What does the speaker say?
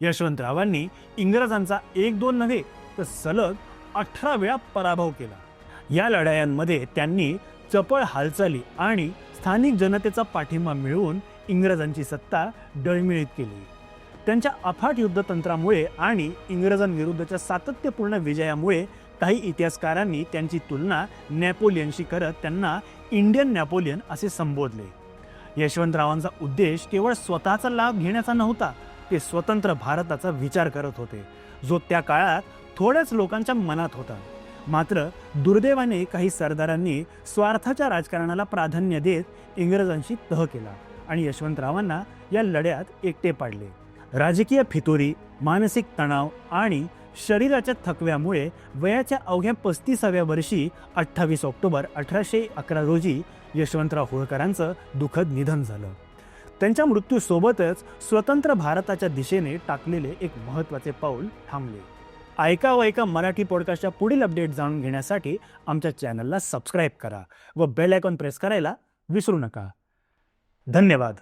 यशवंतरावांनी इंग्रजांचा एक दोन नव्हे तर सलग अठरा वेळा पराभव केला. या लढायांमध्ये त्यांनी चपळ हालचाली आणि स्थानिक जनतेचा पाठिंबा मिळवून इंग्रजांची सत्ता डळमिळीत केली. त्यांच्या अफाट युद्धतंत्रामुळे आणि इंग्रजांविरुद्धच्या सातत्यपूर्ण विजयामुळे काही इतिहासकारांनी त्यांची तुलना नॅपोलियनशी करत त्यांना इंडियन नॅपोलियन असे संबोधले. यशवंतरावांचा उद्देश केवळ स्वतःचा लाभ घेण्याचा नव्हता ते स्वतंत्र भारताचा विचार करत होते. जो त्या काळात थोड्याच लोकांच्या मनात होता. मात्र दुर्दैवाने काही सरदारांनी स्वार्थाच्या राजकारणाला प्राधान्य देत इंग्रजांशी तह केला आणि यशवंतरावांना या लढ्यात एकटे पाडले. राजकीय फितुरी मानसिक तणाव आणि शरीराच्या थकव्यामुळे वयाच्या अवघ्या पस्तीसाव्या वर्षी अठ्ठावीस ऑक्टोबर अठराशे अकरा रोजी यशवंतराव होळकरांचं दुःखद निधन झालं. त्यांच्या मृत्यूसोबतच स्वतंत्र भारताच्या दिशेने टाकलेले एक महत्त्वाचे पाऊल थांबले. ऐका व ऐका मराठी पॉडकास्टच्या पुढील अपडेट जाणून घेण्यासाठी आमच्या चॅनलला सबस्क्राईब करा व बेल आयकॉन प्रेस करायला विसरू नका. धन्यवाद.